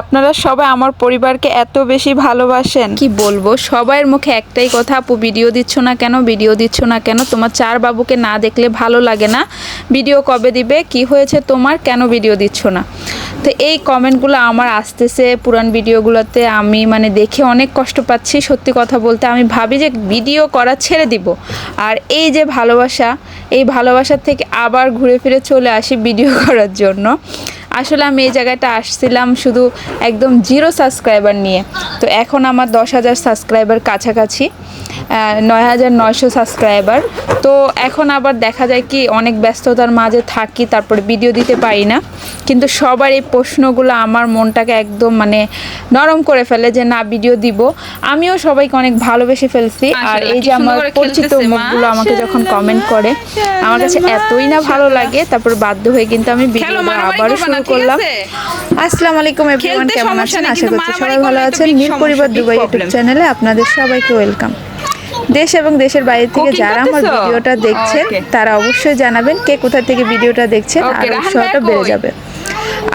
আপনারা সবাই আমার পরিবারকে এত বেশি ভালোবাসেন। কি বলব? সবার মুখে একটাই কথা, আপু, ভিডিও দিচ্ছ না কেন? ভিডিও দিচ্ছ না কেন? তোমার চার বাবুকে না দেখলে ভালো লাগে না। ভিডিও কবে দিবে? কি হয়েছে তোমার? কেন ভিডিও দিচ্ছ না? তো এই কমেন্টগুলো আমার আসতেছে পুরান ভিডিওগুলোতে। আমি মানে দেখে অনেক কষ্ট পাচ্ছি, সত্যি কথা বলতে। আমি ভাবি যে ভিডিও করা ছেড়ে দিব। আর এই যে ভালোবাসা, এই ভালোবাসার থেকে আবার ঘুরে ফিরে চলে আসি ভিডিও করার জন্য। আসলে আমি এই জায়গাটা আসছিলাম শুধু একদম জিরো সাবস্ক্রাইবার নিয়ে। তো এখন আমার দশ হাজার সাবস্ক্রাইবার কাছাকাছি নয় হাজার নয়শো সাবস্ক্রাইবার। তো এখন আবার দেখা যায় কি অনেক ব্যস্ততার মাঝে থাকি তারপরে ভিডিও দিতে পারি না। কিন্তু সবার এই প্রশ্নগুলো আমার মনটাকে একদম মানে নরম করে ফেলে যে না ভিডিও দিব। আমিও সবাইকে অনেক ভালোবেসে ফেলছি। আর এই যে আমার পরিচিত মুখগুলো আমাকে যখন কমেন্ট করে আমার কাছে এতই না ভালো লাগে তারপর বাধ্য হয়ে কিন্তু আমি ভিডিও আবারও শুরু করলাম। আসসালামু আলাইকুম এভরিওয়ান কেমন আছেন? আশা করছি সবাই ভালো আছেন। নীল পরিবার দুবাই ইউটিউব চ্যানেলে আপনাদের সবাইকে ওয়েলকাম দেশ এবং দেশের বাইরে থেকে যারা আমার ভিডিওটা দেখছেন তারা অবশ্যই জানাবেন কে কোথা থেকে ভিডিওটা দেখছেন আর উৎসাহটা বেড়ে যাবে।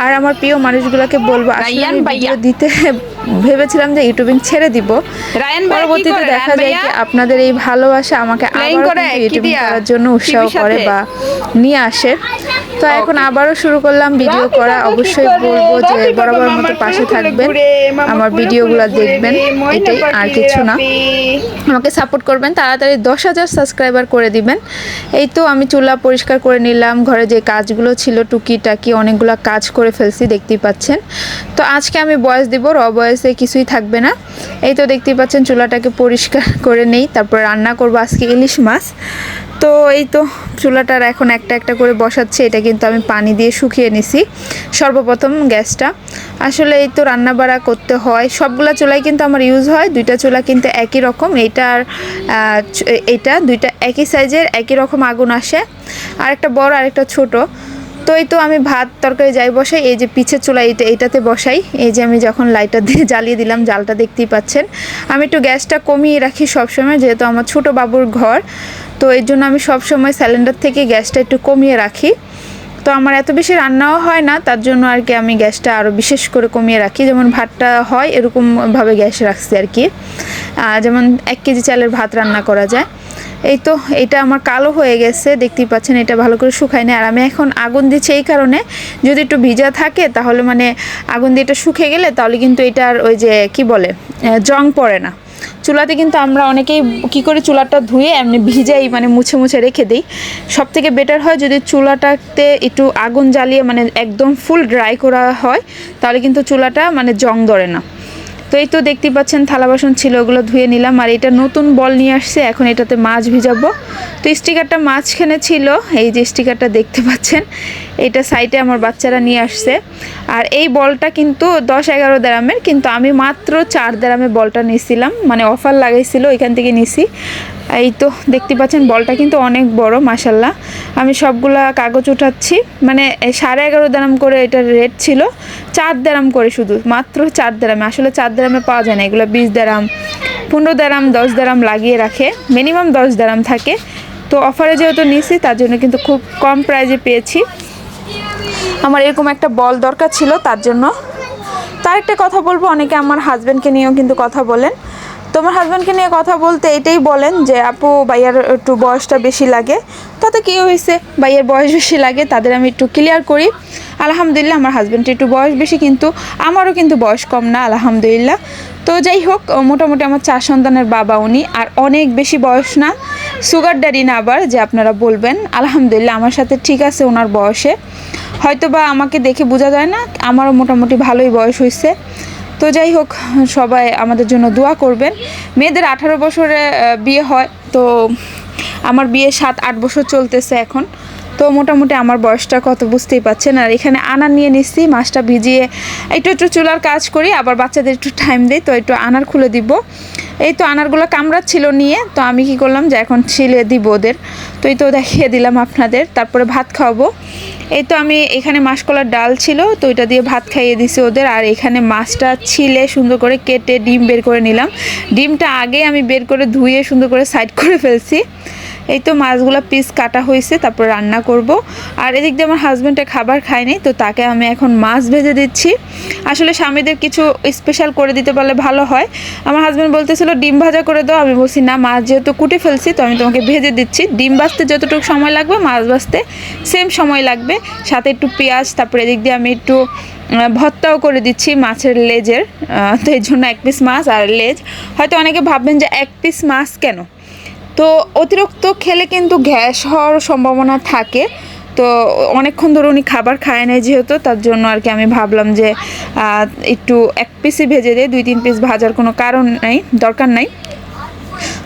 আর আমার প্রিয় মানুষগুলোকে বলব আসলে। ভিডিও দিতে ভেবেছিলাম যে ইউটিউবিং ছেড়ে দিব। পরবর্তীতে? দেখা যায়? কি আপনাদের এই ভালোবাসা আমাকে কি ইউটিউবিং করার জন্য উৎসাহ করে বা নিয়ে আসে। তো এখন আবারও শুরু করলাম ভিডিও করা। অবশ্যই বলব যে বরাবর মতো পাশে থাকবেন। আমার ভিডিওগুলো দেখবেন। এটাই আর কিছু না। আমাকে সাপোর্ট করবেন তাড়াতাড়ি দশ হাজার সাবস্ক্রাইবার করে দিবেন। এই তো আমি চুলা পরিষ্কার করে নিলাম। ঘরে যে কাজগুলো ছিল টুকিটাকি অনেকগুলো কাজ করে ফেলছি দেখতেই পাচ্ছেন। তো আজকে আমি বয়স দিব র বয়সে কিছুই থাকবে না। এই তো দেখতেই পাচ্ছেন চুলাটাকে পরিষ্কার করে নেই, তারপর রান্না করব আজকে ইলিশ মাছ। তো এই তো চুলাটার এখন একটা একটা করে বসাচ্ছে, এটা কিন্তু আমি পানি দিয়ে শুকিয়ে নিছি, সর্বপ্রথম গ্যাসটা। আসলে এই তো রান্না বাড়া করতে হয়, সবগুলা চুলাই কিন্তু আমার ইউজ হয়, দুইটা চুলা কিন্তু একই রকম, এইটা আর এইটা দুইটা একই সাইজের একই রকম আগুন আসে। আর একটা বড় আর একটা ছোট। তো এই তো আমি ভাত তরকারি যাই বসাই, এই যে পিছের চুলা এইটা এইটাতে বসাই। এই যে আমি যখন লাইটার দিয়ে জ্বালিয়ে দিলাম, জালটা দেখতেই পাচ্ছেন। আমি একটু গ্যাসটা কমিয়ে রাখি সবসময়, যেহেতু আমার ছোটো বাবুর ঘর। তো এর জন্য আমি সবসময় সিলিন্ডার থেকে গ্যাসটা একটু কমিয়ে রাখি। তো আমার এত বেশি রান্নাও হয় না, তার জন্য আর কি আমি গ্যাসটা আরও বিশেষ করে কমিয়ে রাখি। যেমন ভাতটা হয় এরকমভাবে গ্যাস রাখছি আর কি। যেমন এক কেজি চালের ভাত রান্না করা যায়। এই তো, এটা আমার কালো হয়ে গেছে, দেখতেই পাচ্ছেন এটা ভালো করে শুকায় না আর আমি এখন আগুন দিচ্ছি এই কারণে, যদি একটু ভিজা থাকে তাহলে মানে আগুন দিয়ে এটা শুকে গেলে তাহলে কিন্তু এটার ওই যে কি বলে জং পড়ে না। চুলাতে কিন্তু আমরা অনেকেই কি করে চুলাটা ধুয়ে এমনি ভিজাই মানে মুছে মুছে রেখে দিই। সব থেকে বেটার হয় যদি চুলাটাতে একটু আগুন জ্বালিয়ে মানে একদম ফুল ড্রাই করা হয়, তাহলে কিন্তু চুলাটা মানে জং ধরে না। তো এই তো দেখতে পাচ্ছেন, থালা বাসন ছিল, ওগুলো ধুয়ে নিলাম। আর এটা নতুন বল নিয়ে আসছে, এখন এটাতে মাছ ভিজাবো। তো স্টিকারটা মাঝখানে ছিল, এই যে স্টিকারটা দেখতে পাচ্ছেন, এটা সাইটে আমার বাচ্চারা নিয়ে আসছে। আর এই বলটা কিন্তু দশ এগারো দেরামের, কিন্তু আমি মাত্র চার দেরামে বলটা নিয়েছিলাম মানে অফার লাগাইছিল, ওইখান থেকে নিছি। এই তো দেখতে পাচ্ছেন, বলটা কিন্তু অনেক বড় মাসাল্লাহ আমি সবগুলা কাগজ উঠাচ্ছি। মানে সাড়ে এগারো দারাম করে এটার রেট ছিল, চার দেরাম করে শুধু, মাত্র চার দেরামে আসলে চার দেরামে পাওয়া যায় না, এগুলো বিশ দেরাম পনেরো দেরাম দশ দেরাম লাগিয়ে রাখে। মিনিমাম দশ দেরাম থাকে। তো অফারে যেহেতু নিছি, তার জন্য কিন্তু খুব কম প্রাইজে পেয়েছি। আমার এরকম একটা বল দরকার ছিল, তার জন্য। তার একটা কথা বলব, অনেকে আমার হাজব্যান্ডকে নিয়েও কিন্তু কথা বলেন। তোমার হাজব্যান্ডকে নিয়ে কথা বলতে এটাই বলেন যে, আপু, ভাইয়ার একটু বয়সটা বেশি লাগে। তাতে কী হয়েছে ভাইয়ের বয়স বেশি লাগে, তাদের আমি একটু ক্লিয়ার করি। আলহামদুলিল্লাহ, আমার হাজব্যান্ডের একটু বয়স বেশি, কিন্তু আমারও কিন্তু বয়স কম না, আলহামদুলিল্লাহ। তো যাই হোক মোটামুটি আমার চার সন্তানের বাবা উনি, আর অনেক বেশি বয়স না। সুগার ড্যাডি না আবার, যে আপনারা বলবেন। আলহামদুলিল্লাহ, আমার সাথে ঠিক আছে ওনার বয়সে। হয়তো বা আমাকে দেখে বোঝা যায় না, আমারও মোটামুটি ভালোই বয়স হয়েছে তো যাই হোক, সবাই আমাদের জন্য দোয়া করবেন। মেয়েদের আঠারো বছরে বিয়ে হয়, তো আমার বিয়ে সাত, আট বছর চলতেছে এখন। তো মোটামুটি আমার বয়সটা কত বুঝতেই পাচ্ছেন। আর এখানে আনার নিয়ে নিচ্ছি মাছটা ভিজিয়ে একটু একটু চুলার কাজ করি, আবার বাচ্চাদের একটু টাইম দিই, তো একটু আনার খুলে দিব। এই তো আনারগুলো কামড়াচ্ছিল নিয়ে, তো আমি কি করলাম যে এখন ছিলে দিব ওদের। তো এই তো দেখিয়ে দিলাম আপনাদের, তারপরে ভাত খাওয়াবো। এই তো আমি এখানে মাসকলার ডাল ছিল, তো ওইটা দিয়ে ভাত খাইয়ে দিছি ওদের। আর এখানে মাছটা ছিলে সুন্দর করে কেটে ডিম বের করে নিলাম। ডিমটা আগে আমি বের করে ধুয়ে সুন্দর করে সাইড করে ফেলছি। এই তো মাছগুলো পিস কাটা হয়েছে, তারপর রান্না করব। আর এদিক দিয়ে আমার হাজব্যান্ডে খাবার খায়নি, তো তাকে আমি এখন মাছ ভেজে দিচ্ছি। আসলে স্বামীদের কিছু স্পেশাল করে দিতে পারলে ভালো হয়। আমার হাজব্যান্ড বলতেছিল, ডিম ভাজা করে দাও। আমি বলছি, না, মাছ যেহেতু কুটে ফেলছি, তো আমি তোমাকে ভেজে দিচ্ছি। ডিম ভাজতে যতটুকু সময় লাগবে, মাছ ভাজতে সেম সময় লাগবে। সাথে একটু পেঁয়াজ, তারপরে এদিক দিয়ে আমি একটু ভর্তাও করে দিচ্ছি মাছের লেজের। তো এই জন্য এক পিস মাছ আর লেজ। হয়তো অনেকে ভাববেন যে এক পিস মাছ কেন? তো অতিরিক্ত খেলে কিন্তু গ্যাস হওয়ার সম্ভাবনা থাকে। তো অনেকক্ষণ ধরে উনি খাবার খায় নাই যেহেতু, তার জন্য আর কি আমি ভাবলাম যে একটু এক পিসই ভেজে দেয় দুই তিন পিস ভাজার কোনো কারণ নাই, দরকার নাই।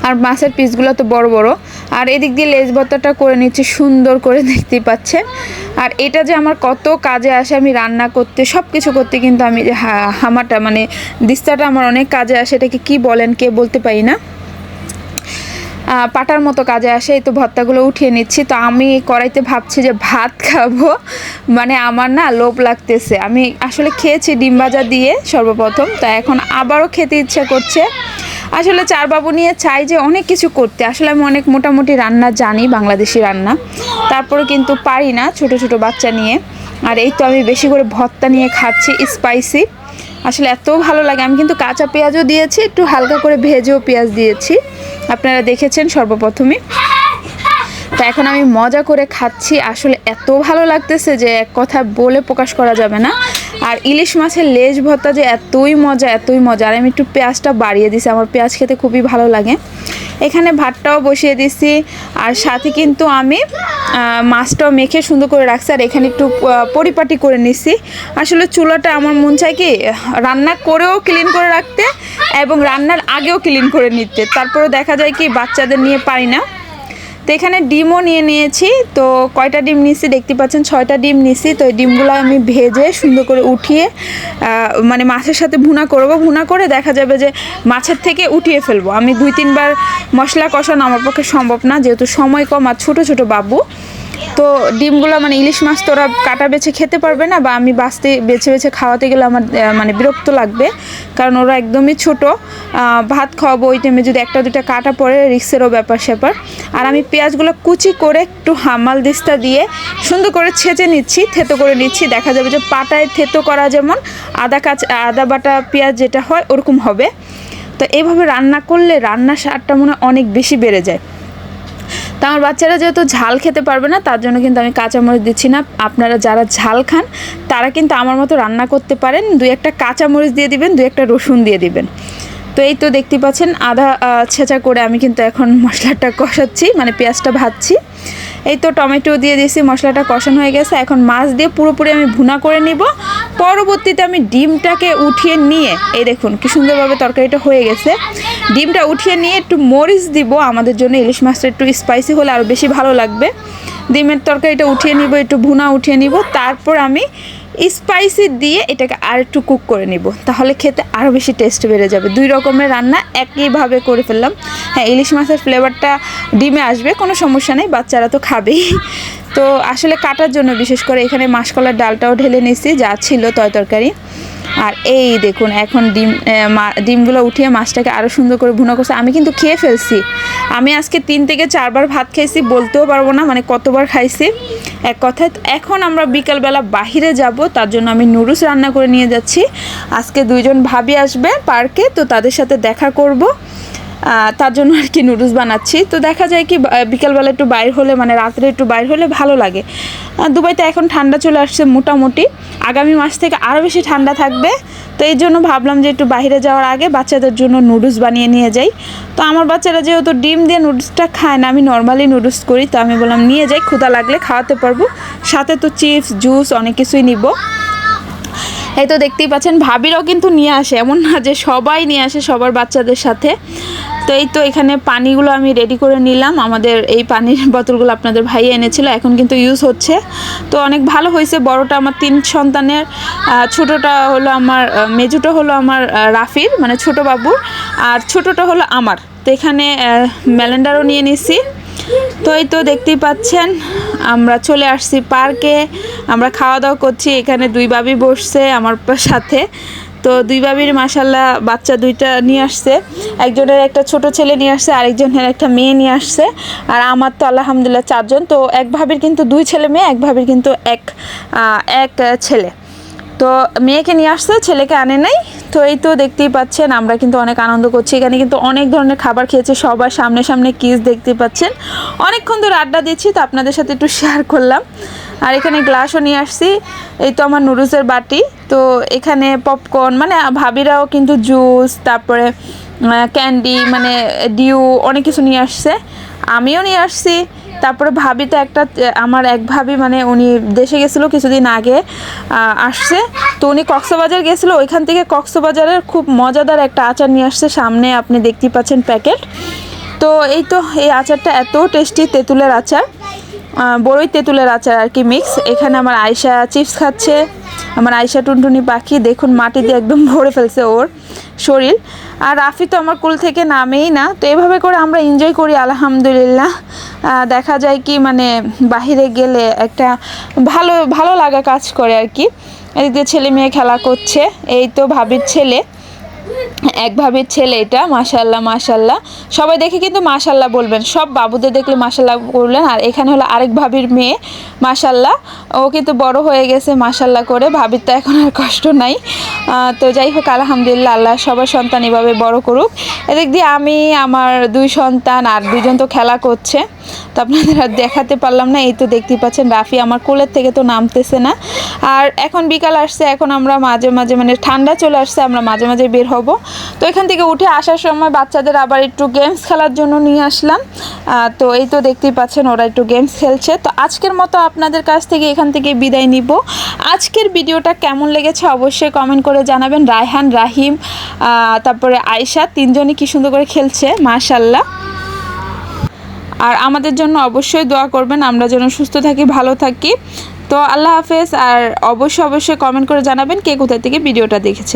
আর মাছের পিসগুলো তো বড় বড়। আর এদিক দিয়ে লেজ ভর্তাটা করে নিচ্ছি, সুন্দর করে দেখতেই পাচ্ছেন। আর এটা যে আমার কত কাজে আসে আমি রান্না করতে সব কিছু করতে কিন্তু আমি হামাটা মানে দিস্তাটা আমার অনেক কাজে আসে, এটাকে কি বলেন, কে বলতে পারি না? পাটার মতো কাজে আসে, এই তো ভর্তাগুলো উঠিয়ে নিচ্ছি। তো আমি কড়াইতে ভাবছি যে ভাত খাব। মানে আমার না লোভ লাগতেছে। আমি আসলে খেয়েছি ডিম ভাজা দিয়ে সর্বপ্রথম। তা এখন আবারও খেতে ইচ্ছে করছে। আসলে চার বাবু নিয়ে চাই যে অনেক কিছু করতে। আসলে আমি অনেক মোটামুটি রান্না জানি, বাংলাদেশি রান্না। তারপরে কিন্তু পারি না ছোট ছোট বাচ্চা নিয়ে। আর এই তো আমি বেশি করে ভর্তা নিয়ে খাচ্ছি স্পাইসি আসলে এত ভালো লাগে। আমি কিন্তু কাঁচা পেঁয়াজও দিয়েছি, একটু হালকা করে ভেজেও পেঁয়াজ দিয়েছি। আপনারা দেখেছেন সর্বপ্রথমে। তো এখন আমি মজা করে খাচ্ছি। আসলে এত ভালো লাগতেছে যে এক কথা বলে প্রকাশ করা যাবে না। আর ইলিশ মাছের লেজ ভর্তা যে এতই মজা এতই মজা। আর আমি একটু পেঁয়াজটা বাড়িয়ে দিছি। আমার পেঁয়াজ খেতে খুবই ভালো লাগে। এখানে ভাতটাও বসিয়ে দিছি। আর সাথে কিন্তু আমি মাছটাও মেখে সুন্দর করে রাখছি। আর এখানে একটু পরিপাটি করে নিছি। আসলে চুলাটা আমার মন চায় কি, রান্না করেও ক্লিন করে রাখতে এবং রান্নার আগেও ক্লিন করে নিতে। তারপরে দেখা যায় কি, বাচ্চাদের নিয়ে পারি না। তো এখানে ডিমও নিয়ে নিয়েছি। তো কয়টা ডিম নিছি দেখতে পাচ্ছেন? ছয়টা ডিম নিছি তো এই ডিমগুলো আমি ভেজে সুন্দর করে উঠিয়ে মানে মাছের সাথে ভুনা করব। ভুনা করে দেখা যাবে যে মাছের থেকে উঠিয়ে ফেলব। আমি দুই তিনবার মশলা কষানো আমার পক্ষে সম্ভব না, যেহেতু সময় কম আর ছোটো ছোটো বাবু। তো ডিমগুলো মানে ইলিশ মাছ তো ওরা কাটা বেছে খেতে পারবে না বা আমি বাঁচতে বেছে বেছে খাওয়াতে গেলে আমার মানে বিরক্ত লাগবে। কারণ ওরা একদমই ছোট। ভাত খাওয়াবো ওই টাইমে যদি একটা দুটা কাটা পড়ে রিক্সেরও ব্যাপার স্যাপার। আর আমি পেঁয়াজগুলো কুচি করে একটু হামাল দিস্তা দিয়ে সুন্দর করে ছেঁচে নিচ্ছি, থেতো করে নিচ্ছি। দেখা যাবে যে পাটায় থেতো করা যেমন আদা কাঁচা, আদা বাটা পেঁয়াজ যেটা হয় ওরকম হবে। তো এইভাবে রান্না করলে রান্নার স্বাদটা মনে অনেক বেশি বেড়ে যায়। তো আমার বাচ্চারা যেহেতু ঝাল খেতে পারবে না, তার জন্য কিন্তু আমি কাঁচামরিচ দিচ্ছি না। আপনারা যারা ঝাল খান, তারা কিন্তু আমার মতো রান্না করতে পারেন। দুই একটা কাঁচামরিচ দিয়ে দিবেন, দুই একটা রসুন দিয়ে দিবেন। তো এই তো দেখতে পাচ্ছেন আধা ছেঁচা করে আমি কিন্তু এখন মশলাটা কষাচ্ছি মানে পেঁয়াজটা ভাজছি। এই তো টমেটো দিয়ে দিয়েছি, মশলাটা কষানো হয়ে গেছে। এখন মাছ দিয়ে পুরোপুরি আমি ভুনা করে নিব। পরবর্তীতে আমি ডিমটাকে উঠিয়ে নিয়ে, এই দেখুন কি সুন্দরভাবে তরকারিটা হয়ে গেছে। ডিমটা উঠিয়ে নিয়ে একটু মরিচ দিব। আমাদের জন্য ইলিশ মাছটা একটু স্পাইসি হলে আরও বেশি ভালো লাগবে। ডিমের তরকারিটা উঠিয়ে নিব, একটু ভুনা উঠিয়ে নিব। তারপর আমি স্পাইসি দিয়ে এটাকে আর একটু কুক করে নিব। তাহলে খেতে আরও বেশি টেস্ট বেড়ে যাবে। দুই রকমের রান্না একইভাবে করে ফেললাম। হ্যাঁ ইলিশ মাছের ফ্লেভারটা ডিমে আসবে, কোনো সমস্যা নেই, বাচ্চারা তো খাবেই। তো আসলে কাটার জন্য বিশেষ করে এখানে মাসকলার ডালটাও ঢেলে নিছি যা ছিল তয় তরকারি। আর এই দেখুন, এখন ডিম ডিমগুলো উঠিয়ে মাছটাকে আরও সুন্দর করে ভুনা করছে। আমি কিন্তু খেয়ে ফেলছি। আমি আজকে তিন থেকে চারবার ভাত খাইছি, বলতেও পারব না মানে কতবার খাইছি। এক কথায়, এখন আমরা বিকালবেলা বাহিরে যাব, তার জন্য আমি নুডলস রান্না করে নিয়ে যাচ্ছি। আজকে দুইজন ভাবি আসবে পার্কে, তো তাদের সাথে দেখা করব। তার জন্য আর কি নুডলস বানাচ্ছি। তো দেখা যায় কি বিকালবেলা একটু বাইর হলে মানে রাত্রে একটু বাইর হলে ভালো লাগে। দুবাইতে এখন ঠান্ডা চলে আসছে মোটামুটি। আগামী মাস থেকে আরও বেশি ঠান্ডা থাকবে। তো এই জন্য ভাবলাম যে একটু বাইরে যাওয়ার আগে বাচ্চাদের জন্য নুডলস বানিয়ে নিয়ে যাই। তো আমার বাচ্চারা যেহেতু ডিম দিয়ে নুডলসটা খায় না, আমি নর্মালি নুডলস করি। তো আমি বললাম, নিয়ে যাই ক্ষুদা লাগলে খাওয়াতে পারব। সাথে তো চিপস জুস অনেক কিছুই নিব। এই তো দেখতেই পাচ্ছেন, ভাবিরাও কিন্তু নিয়ে আসে, এমন না যে সবাই নিয়ে আসে সবার বাচ্চাদের সাথে। তো এই তো এখানে পানিগুলো আমি রেডি করে নিলাম। আমাদের এই পানির বোতলগুলো আপনাদের ভাই এনেছিল, এখন কিন্তু ইউজ হচ্ছে। তো অনেক ভালো হয়েছে, বড়টা আমার তিন সন্তানের ছোটটা হলো আমার মেজুটা হলো আমার রাফির মানে ছোট বাবুর, আর ছোটটা হলো আমার। তো এখানে ম্যালেন্ডারও নিয়ে নিছি। তো এই তো দেখতেই পাচ্ছেন, আমরা চলে আসছি পার্কে, আমরা খাওয়া দাওয়া করছি, এখানে দুই বাবি বসছে আমার সাথে। তো দুই বাবির মাসাল্লাহ বাচ্চা দুইটা নিয়ে আসছে, একজনের একটা ছোট ছেলে নিয়ে আসছে, আরেকজনের একটা মেয়ে নিয়ে আসছে, আর আমার তো আলহামদুলিল্লাহ চারজন, তো এক ভাবির কিন্তু দুই ছেলে মেয়ে, এক ভাবির কিন্তু এক এক ছেলে। তো মেয়েকে নিয়ে আসছে, ছেলেকে আনে নাই। তো এই তো দেখতেই পাচ্ছেন, আমরা কিন্তু অনেক আনন্দ করছি। এখানে কিন্তু অনেক ধরনের খাবার খেয়েছে সবার সামনে সামনে কিস দেখতে পাচ্ছেন। অনেকক্ষণ ধরে আড্ডা দিচ্ছি, তো আপনাদের সাথে একটু শেয়ার করলাম। আর এখানে গ্লাসও নিয়ে আসছি। এই তো আমার নুডলসের বাটি। তো এখানে পপকর্ন মানে ভাবিরাও কিন্তু জুস তারপরে ক্যান্ডি মানে ডিউ অনেক কিছু নিয়ে আসছে। আমিও নিয়ে আসছি। তারপরে ভাবি তো একটা আমার এক ভাবি মানে উনি দেশে গেছিল কিছুদিন আগে আসছে। তো উনি কক্সবাজার গেছিল, ওইখান থেকে কক্সবাজারের খুব মজাদার একটা আচার নিয়ে আসছে। সামনে আপনি দেখতেই পাচ্ছেন প্যাকেট। তো এই তো, এই আচারটা এত টেস্টি তেঁতুলের আচার বড়ই তেঁতুলের আচার আর কি মিক্স এখানে আমার আয়সা চিপস খাচ্ছে, আমার আয়সা টুনটুনি পাখি, দেখুন মাটি দিয়ে একদম ভরে ফেলছে ওর শরীর। আর রাফি তো আমার কুল থেকে নামেই না, তো এভাবে করে আমরা এনজয় করি, আলহামদুলিল্লাহ। দেখা যায় কি মানে বাহিরে গেলে একটা ভালো ভালো লাগা কাজ করে আর কি। এদিকে ছেলে মেয়ে খেলা করছে, এই তো ভাবির ছেলে। এক ভাবির ছেলে এটা মাশাল্লাহ মাশাল্লাহ সবাই দেখে কিন্তু মাশাল্লাহ বলবেন। সব বাবুদের দেখলে মাশাল্লাহ বললেন আর এখানে হলো আরেক ভাবির মেয়ে মাশাল্লাহ ও কিন্তু বড় হয়ে গেছে মাশাল্লাহ করে। ভাবির তো এখন আর কষ্ট নাই। তো যাই হোক, আলহামদুলিল্লাহ, আল্লাহ সবার সন্তান এভাবে বড় করুক। এদিক দিয়ে আমি, আমার দুই সন্তান আর দুজন তো খেলা করছে। তো আপনাদের আর দেখাতে পারলাম না, এই তো দেখতেই পাচ্ছেন রাফি আমার কোলের থেকে তো নামতেছে না। আর এখন বিকাল আসছে, এখন আমরা মাঝে মাঝে মানে ঠান্ডা চলে আসছে, আমরা মাঝে মাঝে বের হব। তো এখান থেকে উঠে আসার সময় বাচ্চাদের আবার একটু গেমস খেলার জন্য নিয়ে আসলাম। তো এই তো দেখতেই পাচ্ছেন ওরা একটু গেমস খেলছে। তো আজকের মতো আপনাদের কাছ থেকে এখান থেকে বিদায় নিব। আজকের ভিডিওটা কেমন লেগেছে অবশ্যই কমেন্ট করে জানাবেন। রায়হান, রাহিম তারপরে আয়শা, তিনজনই কি সুন্দর করে খেলছে মাশাল্লাহ আর আমাদের জন্য অবশ্যই দোয়া করবেন, আমরা যেন সুস্থ থাকি, ভালো থাকি। তো আল্লাহ হাফেজ, আর অবশ্যই অবশ্যই কমেন্ট করে জানাবেন কে কোথায় থেকে ভিডিওটা দেখেছে।